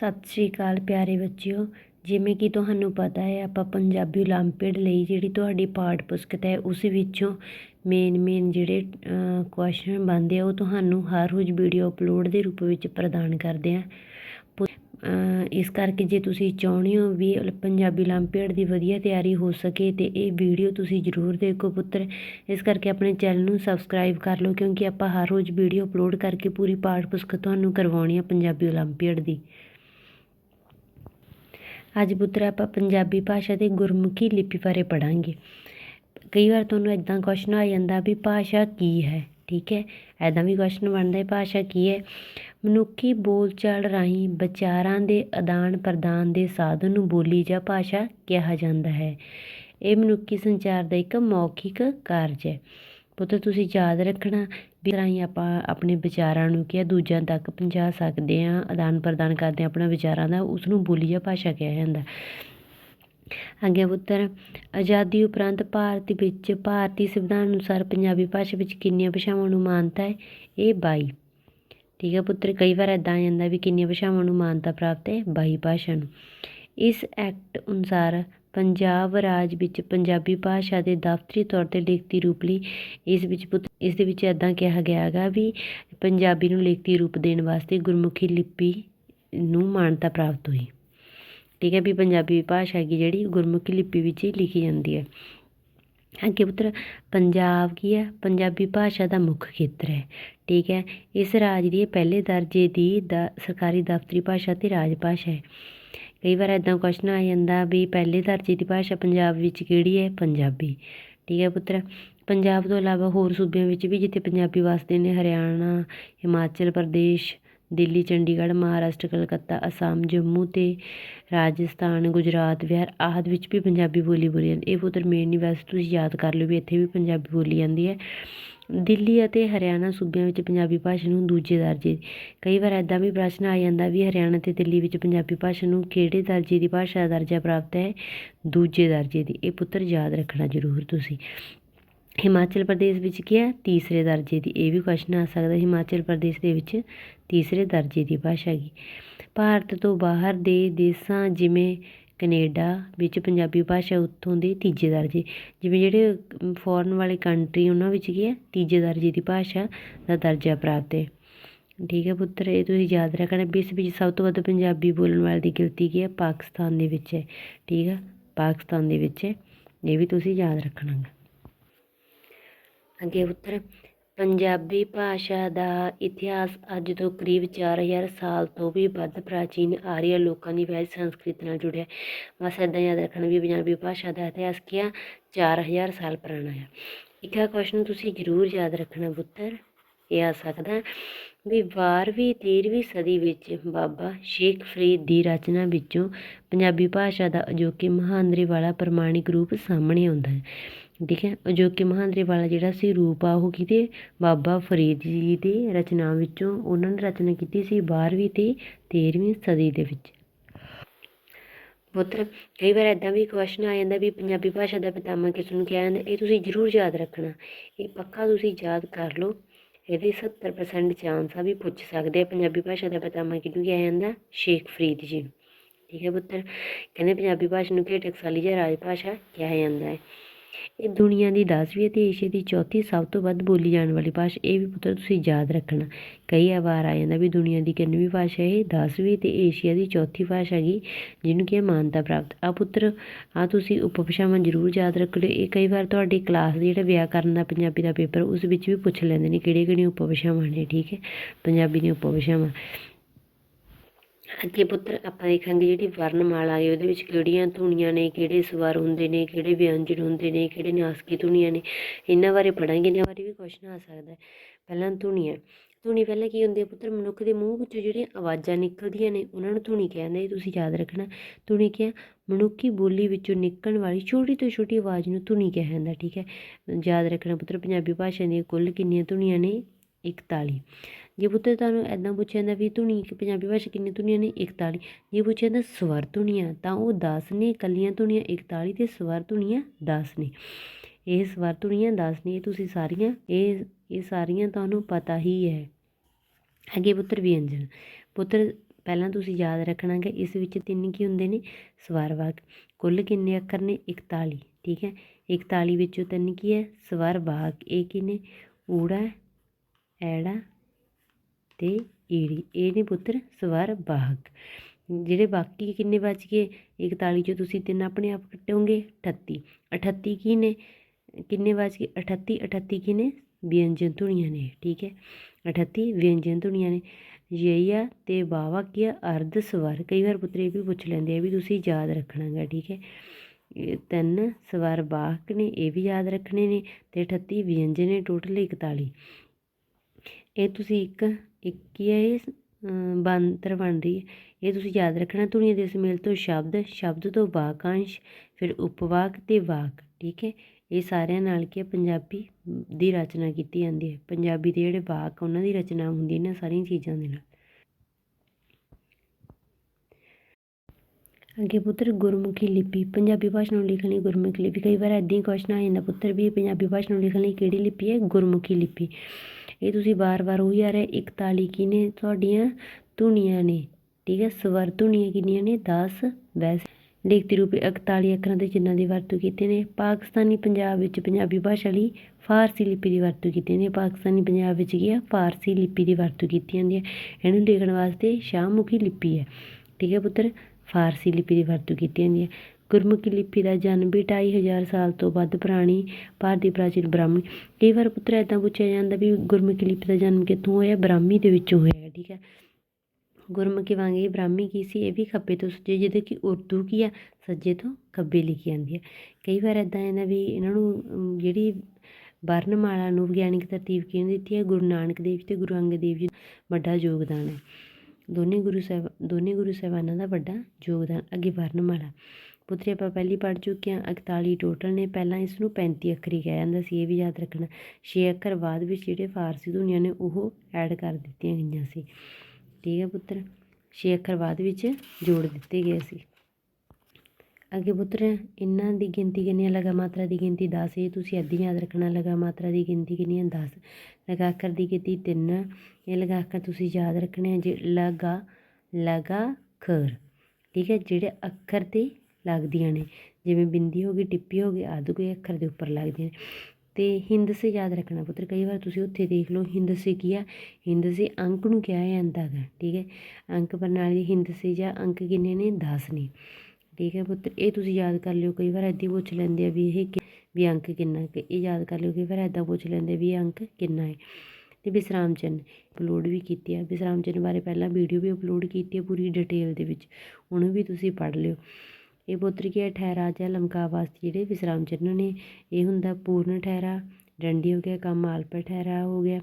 ਸਤਿ ਸ਼੍ਰੀ ਅਕਾਲ ਪਿਆਰੇ ਬੱਚਿਓ। ਜਿਵੇਂ ਕਿ ਤੁਹਾਨੂੰ ਪਤਾ ਹੈ, ਆਪਾਂ ਪੰਜਾਬੀ ਓਲੰਪੀਅਡ ਲਈ ਜਿਹੜੀ ਤੁਹਾਡੀ ਪਾਠ ਪੁਸਤਕ ਹੈ, ਉਸ ਵਿੱਚੋਂ ਮੇਨ ਮੇਨ ਜਿਹੜੇ ਕੁਐਸਚਨ ਬਣਦੇ ਆ, ਉਹ ਤੁਹਾਨੂੰ ਹਰ ਰੋਜ਼ ਵੀਡੀਓ ਅਪਲੋਡ ਦੇ ਰੂਪ ਵਿੱਚ ਪ੍ਰਦਾਨ ਕਰਦੇ ਆ। ਪੁ- ਇਸ ਕਰਕੇ ਜੇ ਤੁਸੀਂ ਚਾਹੁੰਦੇ ਹੋ ਵੀ ਪੰਜਾਬੀ ਓਲੰਪੀਅਡ ਦੀ ਵਧੀਆ ਤਿਆਰੀ ਹੋ ਸਕੇ, ਤੇ ਇਹ ਵੀਡੀਓ ਤੁਸੀਂ ਜ਼ਰੂਰ ਦੇਖੋ ਪੁੱਤਰ। ਇਸ ਕਰਕੇ ਆਪਣੇ ਚੈਨਲ ਨੂੰ ਸਬਸਕ੍ਰਾਈਬ ਕਰ ਲਓ, ਕਿਉਂਕਿ ਆਪਾਂ ਹਰ ਰੋਜ਼ ਵੀਡੀਓ ਅਪਲੋਡ ਕਰਕੇ ਪੂਰੀ ਪਾਠ ਪੁਸਤਕ ਤੁਹਾਨੂੰ ਕਰਵਾਉਣੀ ਆ ਪੰਜਾਬੀ ਓਲੰਪੀਅਡ ਦੀ। ਅੱਜ ਪੁੱਤਰ, ਆਪਾਂ ਪੰਜਾਬੀ ਭਾਸ਼ਾ ਦੇ ਗੁਰਮੁਖੀ ਲਿਪੀ ਬਾਰੇ ਪੜਾਂਗੇ ਕਈ ਵਾਰ ਤੁਹਾਨੂੰ ਇਦਾਂ ਕੁਐਸਚਨ ਆ ਜਾਂਦਾ ਵੀ ਭਾਸ਼ਾ ਕੀ ਹੈ? ਠੀਕ ਹੈ? ਐਦਾਂ ਵੀ ਕੁਐਸਚਨ ਬਣਦਾ ਹੈ ਭਾਸ਼ਾ ਕੀ ਹੈ? ਮਨੁੱਖੀ ਬੋਲਚਾਲ ਰਾਹੀਂ ਵਿਚਾਰਾਂ ਦੇ ਆਦਾਨ ਪ੍ਰਦਾਨ ਦੇ ਸਾਧਨ ਨੂੰ ਬੋਲੀ ਜਾਂ ਭਾਸ਼ਾ ਕਿਹਾ ਜਾਂਦਾ ਹੈ। ਇਹ ਮਨੁੱਖੀ ਸੰਚਾਰ ਦਾ ਇੱਕ ਮੌਖਿਕ ਕਾਰਜ ਹੈ। ਪੁੱਤਰ ਤੁਸੀਂ ਯਾਦ ਰੱਖਣਾ ਵੀ ਰਾਹੀਂ ਆਪਾਂ ਆਪਣੇ ਵਿਚਾਰਾਂ ਨੂੰ ਕਿਹਾ ਦੂਜਿਆਂ ਤੱਕ ਪਹੁੰਚਾ ਸਕਦੇ ਹਾਂ, ਆਦਾਨ ਪ੍ਰਦਾਨ ਕਰਦੇ ਹਾਂ, ਆਪਣਾ ਵਿਚਾਰਾਂ ਦਾ ਉਸ ਨੂੰ ਬੋਲੀ ਭਾਸ਼ਾ ਕਿਹਾ ਜਾਂਦਾ। ਅੱਗੇ ਪੁੱਤਰ, ਆਜ਼ਾਦੀ ਉਪਰੰਤ ਭਾਰਤ ਵਿੱਚ ਭਾਰਤੀ ਸੰਵਿਧਾਨ ਅਨੁਸਾਰ ਪੰਜਾਬੀ ਭਾਸ਼ਾ ਵਿੱਚ ਕਿੰਨੀਆਂ ਭਾਸ਼ਾਵਾਂ ਨੂੰ ਮਾਨਤਾ ਹੈ? ਇਹ 22 ਠੀਕ ਹੈ ਪੁੱਤਰ, ਕਈ ਵਾਰ ਇਦਾਂ ਆ ਜਾਂਦਾ ਵੀ ਕਿੰਨੀਆਂ ਭਾਸ਼ਾਵਾਂ ਨੂੰ ਮਾਨਤਾ ਪ੍ਰਾਪਤ ਹੈ? 22 ਭਾਸ਼ਾ ਨੂੰ। ਇਸ ਐਕਟ ਅਨੁਸਾਰ ਪੰਜਾਬ ਰਾਜ ਵਿੱਚ ਪੰਜਾਬੀ ਭਾਸ਼ਾ ਦੇ ਦਫ਼ਤਰੀ ਤੌਰ ਤੇ ਲਿਖਤੀ ਰੂਪ ਲਈ ਇਸ ਵਿੱਚ ਪੁੱਤ, ਇਸ ਦੇ ਵਿੱਚ ਇੱਦਾਂ ਕਿਹਾ ਗਿਆ ਹੈਗਾ ਵੀ ਪੰਜਾਬੀ ਨੂੰ ਲਿਖਤੀ ਰੂਪ ਦੇਣ ਵਾਸਤੇ ਗੁਰਮੁਖੀ ਲਿਪੀ ਨੂੰ ਮਾਨਤਾ ਪ੍ਰਾਪਤ ਹੋਈ। ਠੀਕ ਹੈ ਵੀ ਪੰਜਾਬੀ ਭਾਸ਼ਾ ਹੈਗੀ ਜਿਹੜੀ ਗੁਰਮੁਖੀ ਲਿਪੀ ਵਿੱਚ ਹੀ ਲਿਖੀ ਜਾਂਦੀ ਹੈ। ਅੱਗੇ ਪੁੱਤਰ, ਪੰਜਾਬ ਕੀ ਹੈ? ਪੰਜਾਬੀ ਭਾਸ਼ਾ ਦਾ ਮੁੱਖ ਖੇਤਰ ਹੈ। ਠੀਕ ਹੈ, ਇਸ ਰਾਜ ਦੀ ਪਹਿਲੇ ਦਰਜੇ ਦੀ ਦ, ਸਰਕਾਰੀ ਦਫ਼ਤਰੀ ਭਾਸ਼ਾ ਤੇ ਰਾਜ ਭਾਸ਼ਾ ਹੈ। ਕਈ ਵਾਰ ਇਦਾਂ ਕੁਐਸਚਨ ਆ ਜਾਂਦਾ ਵੀ ਪਹਿਲੇ ਦਰਜੇ ਦੀ ਭਾਸ਼ਾ ਪੰਜਾਬ ਵਿੱਚ ਕਿਹੜੀ ਹੈ? ਪੰਜਾਬੀ। ਠੀਕ ਹੈ ਪੁੱਤਰ? ਪੰਜਾਬ ਤੋਂ ਇਲਾਵਾ ਹੋਰ ਸੂਬਿਆਂ ਵਿੱਚ ਵੀ ਜਿੱਥੇ ਪੰਜਾਬੀ ਵੱਸਦੇ ਨੇ, ਹਰਿਆਣਾ, ਹਿਮਾਚਲ ਪ੍ਰਦੇਸ਼, ਦਿੱਲੀ, ਚੰਡੀਗੜ੍ਹ, ਮਹਾਰਾਸ਼ਟਰ, ਕਲਕੱਤਾ, ਅਸਾਮ, ਜੰਮੂ ਤੇ ਰਾਜਸਥਾਨ, ਗੁਜਰਾਤ, ਬਿਹਾਰ ਆਦਿ ਵਿੱਚ ਵੀ ਪੰਜਾਬੀ ਬੋਲੀ ਬੋਲੀ ਜਾਂਦੀ ਇਹ ਪੁੱਤਰ ਮੇਨ ਨਹੀਂ ਵੈਸੇ ਤੁਸੀਂ ਯਾਦ ਕਰ ਲਿਓ ਵੀ ਇੱਥੇ ਵੀ ਪੰਜਾਬੀ ਬੋਲੀ ਜਾਂਦੀ ਹੈ। ਦਿੱਲੀ ਅਤੇ ਹਰਿਆਣਾ ਸੂਬਿਆਂ ਵਿੱਚ ਪੰਜਾਬੀ ਭਾਸ਼ਾ ਨੂੰ ਦੂਜੇ ਦਰਜੇ ਕਈ ਵਾਰ ਇੱਦਾਂ ਵੀ ਪ੍ਰਸ਼ਨ ਆ ਜਾਂਦਾ ਵੀ ਹਰਿਆਣਾ ਅਤੇ ਦਿੱਲੀ ਵਿੱਚ ਪੰਜਾਬੀ ਭਾਸ਼ਾ ਨੂੰ ਕਿਹੜੇ ਦਰਜੇ ਦੀ ਭਾਸ਼ਾ ਦਾ ਦਰਜਾ ਪ੍ਰਾਪਤ ਹੈ? ਦੂਜੇ ਦਰਜੇ ਦੀ। ਇਹ ਪੁੱਤਰ ਯਾਦ ਰੱਖਣਾ ਜ਼ਰੂਰ ਤੁਸੀਂ। ਹਿਮਾਚਲ ਪ੍ਰਦੇਸ਼ ਵਿੱਚ ਕੀ ਹੈ? ਤੀਸਰੇ ਦਰਜੇ ਦੀ। ਇਹ ਵੀ ਕੁਐਸਚਨ ਆ ਸਕਦਾ। ਹਿਮਾਚਲ ਪ੍ਰਦੇਸ਼ ਦੇ ਵਿੱਚ ਤੀਸਰੇ ਦਰਜੇ ਦੀ ਭਾਸ਼ਾ ਹੈਗੀ ਭਾਰਤ ਤੋਂ ਬਾਹਰ ਦੇ ਦੇਸ਼ਾਂ ਜਿਵੇਂ ਕਨੇਡਾ ਵਿੱਚ ਪੰਜਾਬੀ ਭਾਸ਼ਾ ਉੱਥੋਂ ਦੀ ਤੀਜੇ ਦਰਜੇ ਜਿਵੇਂ ਜਿਹੜੇ ਫੋਰਨ ਵਾਲੇ ਕੰਟਰੀ ਉਹਨਾਂ ਵਿੱਚ ਕੀ ਹੈ? ਤੀਜੇ ਦਰਜੇ ਦੀ ਭਾਸ਼ਾ ਦਾ ਦਰਜਾ ਪ੍ਰਾਪਤ ਹੈ। ਠੀਕ ਹੈ ਪੁੱਤਰ, ਇਹ ਤੁਸੀਂ ਯਾਦ ਰੱਖਣਾ, ਵੀ ਇਸ ਵਿੱਚ ਸਭ ਤੋਂ ਵੱਧ ਪੰਜਾਬੀ ਬੋਲਣ ਵਾਲੇ ਦੀ ਗਿਣਤੀ ਕੀ ਹੈ? ਪਾਕਿਸਤਾਨ ਦੇ ਵਿੱਚ ਹੈ। ਠੀਕ ਹੈ? ਪਾਕਿਸਤਾਨ ਦੇ ਵਿੱਚ ਹੈ। ਇਹ ਵੀ ਤੁਸੀਂ ਯਾਦ ਰੱਖਣਾ ਅੱਗੇ ਪੁੱਤਰ ਪੰਜਾਬੀ ਭਾਸ਼ਾ ਦਾ ਇਤਿਹਾਸ ਅੱਜ ਤੋਂ ਕਰੀਬ ਚਾਰ ਹਜ਼ਾਰ ਸਾਲ ਤੋਂ ਵੀ ਵੱਧ ਪ੍ਰਾਚੀਨ ਆਰੀਆ ਲੋਕਾਂ ਦੀ ਵੈਦ ਸੰਸਕ੍ਰਿਤ ਨਾਲ ਜੁੜਿਆ ਬਸ ਇੱਦਾਂ ਯਾਦ ਰੱਖਣਾ ਵੀ ਪੰਜਾਬੀ ਭਾਸ਼ਾ ਦਾ ਇਤਿਹਾਸ ਕੀ ਆ 4000 ਸਾਲ ਪੁਰਾਣਾ ਆ। ਇੱਕ ਆ ਕੁਐਸਚਨ ਤੁਸੀਂ ਜ਼ਰੂਰ ਯਾਦ ਰੱਖਣਾ ਪੁੱਤਰ, ਇਹ ਆ ਸਕਦਾ ਵੀ 12ਵੀਂ 13ਵੀਂ ਸਦੀ ਵਿੱਚ ਬਾਬਾ ਸ਼ੇਖ ਫਰੀਦ ਦੀ ਰਚਨਾ ਵਿੱਚੋਂ ਪੰਜਾਬੀ ਭਾਸ਼ਾ ਦਾ ਅਜੋਕੇ ਮਹਾਂਦਰੇ ਵਾਲਾ ਪ੍ਰਮਾਣਿਕ ਰੂਪ ਸਾਹਮਣੇ ਆਉਂਦਾ ਹੈ। ਠੀਕ ਹੈ ਅਜੋਕੇ ਮਹਾਂਦਰੇ ਵਾਲਾ ਜਿਹੜਾ ਸੀ ਰੂਪ ਆ, ਉਹ ਕਿਤੇ ਬਾਬਾ ਫਰੀਦ ਜੀ ਦੀ ਰਚਨਾ ਵਿੱਚੋਂ ਉਹਨਾਂ ਨੇ ਰਚਨਾ ਕੀਤੀ ਸੀ 12ਵੀਂ ਤੇ 13ਵੀਂ ਸਦੀ ਦੇ ਵਿੱਚ। ਪੁੱਤਰ, ਕਈ ਵਾਰ ਇਦਾਂ ਵੀ ਕੁਐਸਚਨ ਆ ਜਾਂਦਾ ਵੀ ਪੰਜਾਬੀ ਭਾਸ਼ਾ ਦਾ ਪਿਤਾਮਾ ਕਿਸ ਨੂੰ ਕਿਹਾ ਜਾਂਦਾ, ਇਹ ਤੁਸੀਂ ਜ਼ਰੂਰ ਯਾਦ ਰੱਖਣਾ। ਇਹ ਪੱਕਾ ਤੁਸੀਂ ਯਾਦ ਕਰ ਲਓ, ਇਹਦੇ 70% ਚਾਂਸ ਆ ਵੀ ਪੁੱਛ ਸਕਦੇ ਆ ਪੰਜਾਬੀ ਭਾਸ਼ਾ ਦਾ ਪਿਤਾਮਾ ਕਿਹਨੂੰ ਕਿਹਾ ਜਾਂਦਾ, ਸ਼ੇਖ ਫਰੀਦ ਜੀ ਨੂੰ। ਠੀਕ ਹੈ ਪੁੱਤਰ, ਕਹਿੰਦੇ ਪੰਜਾਬੀ ਭਾਸ਼ਾ ਨੂੰ ਕਿ ਟਕਸਾਲੀ ਜਾਂ ਰਾਜ ਭਾਸ਼ਾ ਕਿਹਾ ਜਾਂਦਾ ਹੈ। ਇਹ ਦੁਨੀਆ ਦੀ 10ਵੀਂ ਅਤੇ ਏਸ਼ੀਆ ਦੀ ਚੌਥੀ ਸਭ ਤੋਂ ਵੱਧ ਬੋਲੀ ਜਾਣ ਵਾਲੀ ਭਾਸ਼ਾ, ਇਹ ਵੀ ਪੁੱਤਰ ਤੁਸੀਂ ਯਾਦ ਰੱਖਣਾ। ਕਈ ਵਾਰ ਆ ਜਾਂਦਾ ਵੀ ਦੁਨੀਆ ਦੀ ਕਿੰਨਵੀਂ ਭਾਸ਼ਾ ਇਹ 10ਵੀਂ ਤੇ ਏਸ਼ੀਆ ਦੀ ਚੌਥੀ ਭਾਸ਼ਾ ਹੈਗੀ ਜਿਹਨੂੰ ਕਿ ਮਾਨਤਾ ਪ੍ਰਾਪਤ। ਆ ਪੁੱਤਰ ਆ ਤੁਸੀਂ ਉਪਭਾਸ਼ਾਵਾਂ ਜ਼ਰੂਰ ਯਾਦ ਰੱਖ ਲਿਓ। ਇਹ ਕਈ ਵਾਰ ਤੁਹਾਡੀ ਕਲਾਸ ਦੇ ਜਿਹੜਾ ਵਿਆਕਰਨ ਦਾ ਪੰਜਾਬੀ ਦਾ ਪੇਪਰ, ਉਸ ਵਿੱਚ ਵੀ ਪੁੱਛ ਲੈਂਦੇ ਨੇ ਕਿਹੜੀਆਂ ਕਿਹੜੀਆਂ ਉਪਭਾਸ਼ਾਵਾਂ ਨੇ, ਠੀਕ ਹੈ? ਪੰਜਾਬੀ ਦੀਆਂ ਉਪਭਾਸ਼ਾਵਾਂ। ਅੱਗੇ ਪੁੱਤਰ, ਆਪਾਂ ਦੇਖਾਂਗੇ ਜਿਹੜੀ ਵਰਣਮਾਲਾ ਹੈ, ਉਹਦੇ ਵਿੱਚ ਕਿਹੜੀਆਂ ਧੁਨੀਆਂ ਨੇ, ਕਿਹੜੇ ਸਵਰ ਹੁੰਦੇ ਨੇ, ਕਿਹੜੇ ਵਿਅੰਜਨ ਹੁੰਦੇ ਨੇ, ਕਿਹੜੇ ਨਾਸਕੀ ਧੁਨੀਆਂ ਨੇ, ਇਹਨਾਂ ਬਾਰੇ ਪੜਾਂਗੇ ਇਹਨਾਂ ਬਾਰੇ ਵੀ ਕੁਐਸਚਨ ਆ ਸਕਦਾ। ਹੈ ਪਹਿਲਾਂ ਧੁਨੀਆਂ ਧੁਨੀ ਪਹਿਲਾਂ ਕੀ ਹੁੰਦੀ ਹੈ ਪੁੱਤਰ, ਮਨੁੱਖ ਦੇ ਮੂੰਹ ਵਿੱਚੋਂ ਜਿਹੜੀਆਂ ਆਵਾਜ਼ਾਂ ਨਿਕਲਦੀਆਂ ਨੇ, ਉਹਨਾਂ ਨੂੰ ਧੁਨੀ ਕਹਿੰਦੇ ਇਹ ਤੁਸੀਂ ਯਾਦ ਰੱਖਣਾ ਧੁਨੀ ਕਿਹਾ ਮਨੁੱਖੀ ਬੋਲੀ ਵਿੱਚੋਂ ਨਿਕਲਣ ਵਾਲੀ ਛੋਟੀ ਤੋਂ ਛੋਟੀ ਆਵਾਜ਼ ਨੂੰ ਧੁਨੀ ਕਿਹਾ ਜਾਂਦਾ, ਠੀਕ ਹੈ? ਯਾਦ ਰੱਖਣਾ ਪੁੱਤਰ, ਪੰਜਾਬੀ ਭਾਸ਼ਾ ਦੀਆਂ ਕੁੱਲ ਕਿੰਨੀਆਂ ਧੁਨੀਆਂ ਨੇ? 41 ਜੇ ਪੁੱਤਰ ਤੁਹਾਨੂੰ ਐਦਾਂ ਪੁੱਛਿਆ ਜਾਂਦਾ ਵੀ ਧੁਨੀ ਕਿ ਪੰਜਾਬੀ ਭਾਸ਼ਾ ਕਿੰਨੀ ਧੁਨੀਆਂ ਨੇ 41 ਜੇ ਪੁੱਛਿਆ ਜਾਂਦਾ ਸਵਰ ਧੁਨੀਆਂ ਤਾਂ ਉਹ 10 ਨੇ, ਇਕੱਲੀਆਂ ਧੁਨੀਆਂ 41 ਤੇ ਸਵਰ ਧੁਨੀਆਂ 10 ਨੇ। ਇਹ ਸਵਰ ਧੁਨੀਆਂ 10 ਨੇ, ਇਹ ਤੁਸੀਂ ਸਾਰੀਆਂ, ਇਹ ਇਹ ਸਾਰੀਆਂ ਤੁਹਾਨੂੰ ਪਤਾ ਹੀ ਹੈ। ਅੱਗੇ ਪੁੱਤਰ ਵਿਅੰਜਨ। ਪੁੱਤਰ, ਪਹਿਲਾਂ ਤੁਸੀਂ ਯਾਦ ਰੱਖਣਾ ਕਿ ਇਸ ਵਿੱਚ ਤਿੰਨ ਕੀ ਹੁੰਦੇ ਨੇ? ਸਵਰ ਵਾਕ। ਕੁੱਲ ਕਿੰਨੇ ਅੱਖਰ ਨੇ? 41 ਠੀਕ ਹੈ? 41 ਵਿੱਚੋਂ ਤਿੰਨ ਕੀ ਹੈ? ਸਵਰ ਵਾਕ। ਇਹ ਕੀ ਨੇ? ਊੜਾ, ਐੜਾ ਤੇ ਈੜੀ ਇਹ ਨੇ ਪੁੱਤਰ ਸਵਰ ਵਾਹਕ ਜਿਹੜੇ ਬਾਕੀ ਕਿੰਨੇ ਬਚ ਗਏ? 41 ਚੋਂ ਤੁਸੀਂ ਤਿੰਨ ਆਪਣੇ ਆਪ ਕੱਟੋਗੇ? 38 38 ਕੀ ਨੇ? ਕਿੰਨੇ ਬਚ ਗਏ? 38 38 ਕੀ ਨੇ ਵਿਅੰਜਨ ਧੁਨੀਆਂ ਨੇ, ਠੀਕ ਹੈ। 38 ਵਿਅੰਜਨ ਧੁਨੀਆਂ ਨੇ। ਯਈਆ ਤੇ ਵਾਵਾ ਕੀ ਆ? ਅਰਧ ਸਵਰ। ਕਈ ਵਾਰ ਪੁੱਤਰ ਇਹ ਵੀ ਪੁੱਛ ਲੈਂਦੇ ਆ ਵੀ ਤੁਸੀਂ ਯਾਦ ਰੱਖਣਾਗਾ, ਠੀਕ ਹੈ। ਤਿੰਨ ਸਵਰ ਵਾਹਕ ਨੇ, ਇਹ ਵੀ ਯਾਦ ਰੱਖਣੇ ਨੇ ਤੇ 38 ਵਿਅੰਜਨ ਨੇ ਟੋਟਲ 41 ਇਹ ਤੁਸੀਂ ਇੱਕ ਇੱਕ ਕੀ ਹੈ ਇਹ ਅਮ, ਬਣਤਰ ਬਣ ਰਹੀ ਹੈ। ਇਹ ਤੁਸੀਂ ਯਾਦ ਰੱਖਣਾ ਧੁਨੀਆਂ ਦੇ ਸੁਮੇਲ ਤੋਂ ਸ਼ਬਦ ਸ਼ਬਦ ਤੋਂ ਵਾਕਾਂਸ਼ ਫਿਰ ਉਪਵਾਕ ਤੇ ਵਾਕ ਠੀਕ ਹੈ? ਇਹ ਸਾਰਿਆਂ ਨਾਲ ਕੀ ਹੈ? ਪੰਜਾਬੀ ਦੀ ਰਚਨਾ ਕੀਤੀ ਜਾਂਦੀ ਹੈ। ਪੰਜਾਬੀ ਦੇ ਜਿਹੜੇ ਵਾਕ ਉਹਨਾਂ ਦੀ ਰਚਨਾ ਹੁੰਦੀ ਇਹਨਾਂ ਸਾਰੀਆਂ ਚੀਜ਼ਾਂ ਦੇ ਨਾਲ। ਅੱਗੇ ਪੁੱਤਰ ਗੁਰਮੁਖੀ ਲਿਪੀ। ਪੰਜਾਬੀ ਭਾਸ਼ਾ ਨੂੰ ਲਿਖਣ ਲਈ ਗੁਰਮੁਖੀ ਲਿਪੀ। ਕਈ ਵਾਰ ਐਦਾਂ ਹੀ ਕੁਐਸਚਨ ਆ ਜਾਂਦਾ ਪੁੱਤਰ ਵੀ ਪੰਜਾਬੀ ਭਾਸ਼ਾ ਨੂੰ ਲਿਖਣ ਲਈ ਕਿਹੜੀ ਲਿਪੀ ਹੈ? ਗੁਰਮੁਖੀ ਲਿਪੀ। ਇਹ ਤੁਸੀਂ ਵਾਰ-ਵਾਰ ਉਹੀ ਆ ਰਿਹਾ 41 ਕੀ ਨੇ ਤੁਹਾਡੀਆਂ ਧੁਨੀਆਂ ਨੇ, ਠੀਕ ਹੈ, ਸਵਰ ਧੁਨੀਆਂ ਕਿੰਨੀਆਂ ਨੇ 10 ਵੈਸੇ ਲਿਖਤੀ ਰੂਪ 41 ਅੱਖਰਾਂ ਦੇ ਚਿੰਨ੍ਹਾਂ ਦੀ ਵਰਤੋਂ ਕੀਤੀ ਨੇ, ਪਾਕਿਸਤਾਨੀ ਪੰਜਾਬ ਵਿੱਚ ਪੰਜਾਬੀ ਭਾਸ਼ਾ ਲਈ ਫਾਰਸੀ ਲਿਪੀ ਦੀ ਵਰਤੋਂ ਕੀਤੀ ਨੇ ਪਾਕਿਸਤਾਨੀ ਪੰਜਾਬ ਵਿੱਚ ਕੀ ਆ ਫਾਰਸੀ ਲਿਪੀ ਦੀ ਵਰਤੋਂ ਕੀਤੀ ਜਾਂਦੀ ਹੈ, ਇਹਨੂੰ ਲਿਖਣ ਵਾਸਤੇ ਸ਼ਾਹਮੁਖੀ ਲਿਪੀ ਹੈ, ਠੀਕ ਹੈ ਪੁੱਤਰ, ਫਾਰਸੀ ਲਿਪੀ ਦੀ ਵਰਤੋਂ ਕੀਤੀ ਜਾਂਦੀ ਹੈ। ਗੁਰਮੁਖੀ ਲਿਪੀ ਦਾ ਜਨਮ ਵੀ ਢਾਈ ਹਜ਼ਾਰ ਸਾਲ ਤੋਂ ਵੱਧ ਪੁਰਾਣੀ ਭਾਰਤੀ ਪ੍ਰਾਚੀਨ ਬ੍ਰਾਹਮੀ ਕਈ ਵਾਰ ਪੁੱਤਰ ਇੱਦਾਂ ਪੁੱਛਿਆ ਜਾਂਦਾ ਵੀ ਗੁਰਮੁਖੀ ਲਿਪੀ ਦਾ ਜਨਮ ਕਿੱਥੋਂ ਹੋਇਆ? ਬ੍ਰਾਹਮੀ ਦੇ ਵਿੱਚੋਂ ਹੋਇਆ, ਠੀਕ ਹੈ। ਗੁਰਮੁਖੀ ਵਾਂਗ ਇਹ ਬ੍ਰਾਹਮੀ ਕੀ ਸੀ? ਇਹ ਵੀ ਖੱਬੇ ਤੋਂ ਸੱਜੇ, ਜਿਹਦੇ ਕਿ ਉਰਦੂ ਕੀ ਆ? ਸੱਜੇ ਤੋਂ ਖੱਬੇ ਲਿਖੀ ਜਾਂਦੀ ਹੈ ਕਈ ਵਾਰ ਇੱਦਾਂ ਇਹਨਾਂ ਵੀ ਇਹਨਾਂ ਨੂੰ ਜਿਹੜੀ ਵਰਨਮਾਲਾ ਨੂੰ ਵਿਗਿਆਨਿਕ ਤਰਤੀਬ ਕਿਉਂ ਦਿੱਤੀ ਹੈ ਗੁਰੂ ਨਾਨਕ ਦੇਵ ਜੀ ਤੇ ਗੁਰੂ ਅੰਗਦ ਦੇਵ ਜੀ ਦਾ ਵੱਡਾ ਯੋਗਦਾਨ ਹੈ ਦੋਨੇ ਗੁਰੂ ਸਾਹਿਬ, ਦੋਨੇ ਗੁਰੂ ਸਾਹਿਬਾਨਾਂ ਦਾ ਵੱਡਾ ਯੋਗਦਾਨ, ਅੱਗੇ ਵਰਨਮਾਲਾ। ਪੁੱਤਰੀ ਆਪਾਂ ਪਹਿਲੀ ਪੜ੍ਹ ਚੁੱਕੇ ਹਾਂ 41 ਟੋਟਲ ਨੇ, ਪਹਿਲਾਂ ਇਸ ਨੂੰ 35 ਅੱਖਰੀ ਕਿਹਾ ਜਾਂਦਾ ਸੀ, ਇਹ ਵੀ ਯਾਦ ਰੱਖਣਾ। 6 ਅੱਖਰ ਬਾਅਦ ਵਿੱਚ ਜਿਹੜੇ ਫਾਰਸੀ ਧੁਨੀਆਂ ਨੇ, ਉਹ ਐਡ ਕਰ ਦਿੱਤੀਆਂ ਗਈਆਂ ਸੀ। ਠੀਕ ਹੈ ਪੁੱਤਰ? 6 ਅੱਖਰ ਬਾਅਦ ਵਿੱਚ ਜੋੜ ਦਿੱਤੇ ਗਏ ਸੀ। ਅੱਗੇ ਪੁੱਤਰ, ਇਹਨਾਂ ਦੀ ਗਿਣਤੀ ਕਿੰਨੀ ਹੈ? ਲਗਾ ਮਾਤਰਾ ਦੀ ਗਿਣਤੀ 10 ਇਹ ਤੁਸੀਂ ਅੱਧੀ ਯਾਦ ਰੱਖਣਾ, ਲਗਾ ਮਾਤਰਾ ਦੀ ਗਿਣਤੀ ਕਿੰਨੀ ਹੈ? 10 ਲਗਾ ਅੱਖਰ ਦੀ ਗਿਣਤੀ 3 ਇਹ ਲਗਾ ਅੱਖਰ ਤੁਸੀਂ ਯਾਦ ਰੱਖਣੇ ਆ ਜੇ ਲਗਾ ਲਗਾ ਖਰ ਠੀਕ ਹੈ, ਜਿਹੜੇ ਅੱਖਰ ਤੇ ਲੱਗਦੀਆਂ ਨੇ। ਜਿਵੇਂ ਬਿੰਦੀ ਹੋ ਗਈ, ਟਿੱਪੀ ਹੋ ਗਈ, ਆਦਿ ਕੋਈ ਅੱਖਰ ਦੇ ਉੱਪਰ ਲੱਗਦੀਆਂ ਨੇ। ਅਤੇ ਹਿੰਦਸੇ ਯਾਦ ਰੱਖਣਾ ਪੁੱਤਰ, ਕਈ ਵਾਰ ਤੁਸੀਂ ਉੱਥੇ ਦੇਖ ਲਓ ਹਿੰਦਸੇ ਕੀ ਆ? ਹਿੰਦਸੇ ਅੰਕ ਨੂੰ ਕਿਹਾ ਜਾਂਦਾ ਹੈਗਾ ਠੀਕ ਹੈ? ਅੰਕ ਪ੍ਰਣਾਲੀ ਹਿੰਦਸੇ ਜਾਂ ਅੰਕ ਕਿੰਨੇ ਨੇ? 10 ਨੇ। ਠੀਕ ਹੈ ਪੁੱਤਰ, ਇਹ ਤੁਸੀਂ ਯਾਦ ਕਰ ਲਿਓ, ਕਈ ਵਾਰ ਇੱਦਾਂ ਪੁੱਛ ਲੈਂਦੇ ਆ ਵੀ ਇਹ ਕਿ- ਵੀ ਅੰਕ ਕਿੰਨਾ ਕਿ, ਇਹ ਯਾਦ ਕਰ ਲਿਓ, ਕਈ ਵਾਰ ਇੱਦਾਂ ਪੁੱਛ ਲੈਂਦੇ ਵੀ ਇਹ ਅੰਕ ਕਿੰਨਾ ਹੈ। ਤੇ ਵਿਸਰਾਮ ਚਿੰਨ੍ਹ ਅਪਲੋਡ ਵੀ ਕੀਤੀ ਆ। ਵਿਸਰਾਮ ਚਿੰਨ੍ਹ ਬਾਰੇ ਪਹਿਲਾਂ ਵੀਡੀਓ ਵੀ ਅਪਲੋਡ ਕੀਤੀ ਹੈ ਪੂਰੀ ਡਿਟੇਲ ਦੇ ਵਿੱਚ। ਉਹਨੂੰ ਵੀ ਤੁਸੀਂ ਪੜ੍ਹ ਲਿਓ। ਇਹ ਪੁੱਤਰ ਕੀ ਹੈ ਠਹਿਰਾ ਜਾਂ ਲਮਕਾ ਵਾਸਤੇ ਜਿਹੜੇ ਵਿਸਰਾਮ ਚਿੰਨ੍ਹ ਨੇ, ਇਹ ਹੁੰਦਾ ਪੂਰਨ ਠਹਿਰਾ, ਡੰਡੀ ਹੋ ਗਿਆ, ਕੰਮ ਅਲਪ ਠਹਿਰਾ ਹੋ ਗਿਆ।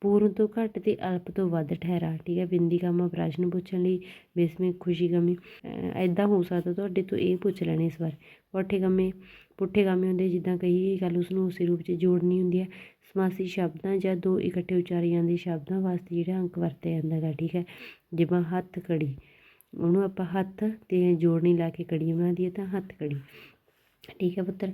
ਪੂਰਨ ਤੋਂ ਘੱਟ ਤੇ ਅਲਪ ਤੋਂ ਵੱਧ ਠਹਿਰਾ, ਠੀਕ ਹੈ? ਬਿੰਦੀ ਕਾਮਾ ਪ੍ਰਸ਼ਨ ਪੁੱਛਣ ਲਈ ਬੇਸਮੇ ਖੁਸ਼ੀ ਗਮੀ। ਐਦਾਂ ਹੋ ਸਕਦਾ ਤੁਹਾਡੇ ਤੋਂ ਇਹ ਪੁੱਛ ਲੈਣੇ ਇਸ ਵਾਰ। ਪੁੱਠੇ ਗਮੇ, ਪੁੱਠੇ ਗਾਮੇ ਹੁੰਦੇ ਜਿੱਦਾਂ ਕਹੀ ਗੱਲ, ਉਸ ਨੂੰ ਉਸੇ ਰੂਪ 'ਚ ਜੋੜਨੀ ਹੁੰਦੀ ਹੈ। ਸਮਾਸੀ ਸ਼ਬਦਾਂ ਜਾਂ ਦੋ ਇਕੱਠੇ ਉਚਾਰੇ ਜਾਂਦੇ ਸ਼ਬਦਾਂ ਵਾਸਤੇ ਜਿਹੜਾ ਅੰਕ ਵਰਤਿਆ ਜਾਂਦਾ ਗਾ, ਠੀਕ ਹੈ? ਜਿਵੇਂ ਹੱਥ ਕੜੀ ਉਹਨੂੰ ਆਪਾਂ ਹੱਥ ਤੇ ਜੋੜਨੀ ਲਾ ਕੇ ਕੜੀ ਬਣਾ ਦਈਏ ਤਾਂ ਹੱਥ ਕੜੀ। ਠੀਕ ਹੈ ਪੁੱਤਰ,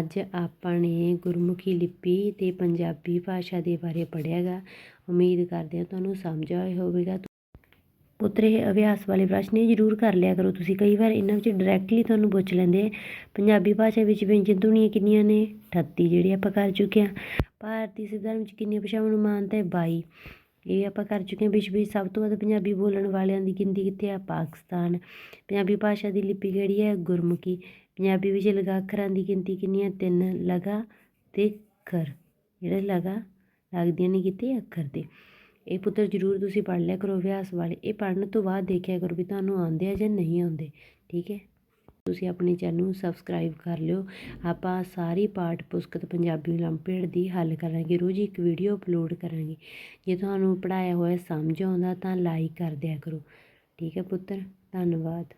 ਅੱਜ ਆਪਾਂ ਨੇ ਗੁਰਮੁਖੀ ਲਿਪੀ ਤੇ ਪੰਜਾਬੀ ਭਾਸ਼ਾ ਦੇ ਬਾਰੇ ਪੜ੍ਹਿਆ ਗਾ ਉਮੀਦ ਕਰਦੇ ਹਾਂ ਤੁਹਾਨੂੰ ਸਮਝ ਆਇਆ ਹੋਵੇਗਾ। ਪੁੱਤਰ, ਇਹ ਅਭਿਆਸ ਵਾਲੇ ਪ੍ਰਸ਼ਨ ਇਹ ਜ਼ਰੂਰ ਕਰ ਲਿਆ ਕਰੋ। ਤੁਸੀਂ ਕਈ ਵਾਰ ਇਹਨਾਂ ਵਿੱਚ ਡਾਇਰੈਕਟਲੀ ਤੁਹਾਨੂੰ ਪੁੱਛ ਲੈਂਦੇ ਆ, ਪੰਜਾਬੀ ਭਾਸ਼ਾ ਵਿੱਚ ਵਿਅੰਜਨ ਧੁਨੀਆਂ ਕਿੰਨੀਆਂ ਨੇ? 38 ਜਿਹੜੇ ਆਪਾਂ ਕਰ ਚੁੱਕੇ ਹਾਂ। ਭਾਰਤੀ ਸੰਵਿਧਾਨ ਵਿੱਚ ਕਿੰਨੀਆਂ ਭਾਸ਼ਾਵਾਂ ਨੂੰ ਮਾਨਤਾ ਹੈ? 22 ਇਹ ਆਪਾਂ ਕਰ ਚੁੱਕੇ ਹਾਂ ਵਿਸ਼ਵ ਵਿੱਚ ਸਭ ਤੋਂ ਵੱਧ ਪੰਜਾਬੀ ਬੋਲਣ ਵਾਲਿਆਂ ਦੀ ਗਿਣਤੀ ਕਿੱਥੇ ਆ? ਪਾਕਿਸਤਾਨ। ਪੰਜਾਬੀ ਭਾਸ਼ਾ ਦੀ ਲਿਪੀ ਕਿਹੜੀ ਹੈ? ਗੁਰਮੁਖੀ। ਪੰਜਾਬੀ ਵਿੱਚ ਲਗਾ ਅੱਖਰਾਂ ਦੀ ਗਿਣਤੀ ਕਿੰਨੀ ਹੈ? ਤਿੰਨ, ਲਗਾ ਤੇ ਖਰ। ਜਿਹੜੇ ਲਗਾ ਲੱਗਦੀਆਂ ਨੇ ਕਿਤੇ ਅੱਖਰ ਦੇ ਇਹ ਪੁੱਤਰ ਜ਼ਰੂਰ ਤੁਸੀਂ ਪੜ੍ਹ ਲਿਆ ਕਰੋ ਅਭਿਆਸ ਵਾਲੇ। ਇਹ ਪੜ੍ਹਨ ਤੋਂ ਬਾਅਦ ਦੇਖਿਆ ਕਰੋ ਵੀ ਤੁਹਾਨੂੰ ਆਉਂਦੇ ਆ ਜਾਂ ਨਹੀਂ ਆਉਂਦੇ। ਠੀਕ ਹੈ? ਤੁਸੀਂ ਆਪਣੇ ਚੈਨਲ ਨੂੰ ਸਬਸਕ੍ਰਾਈਬ ਕਰ ਲਿਓ। ਆਪਾਂ ਸਾਰੀ ਪਾਠ ਪੁਸਤਕ ਪੰਜਾਬੀ ਓਲੰਪਿਡ ਦੀ ਹੱਲ ਕਰਾਂਗੇ, ਰੋਜ਼ ਇੱਕ ਵੀਡੀਓ ਅਪਲੋਡ ਕਰਾਂਗੇ। ਜੇ ਤੁਹਾਨੂੰ ਪੜਾਇਆ ਹੋਇਆ ਸਮਝ ਆਉਂਦਾ ਤਾਂ ਲਾਈਕ ਕਰ ਦਿਆ ਕਰੋ। ਠੀਕ ਹੈ ਪੁੱਤਰ? ਧੰਨਵਾਦ।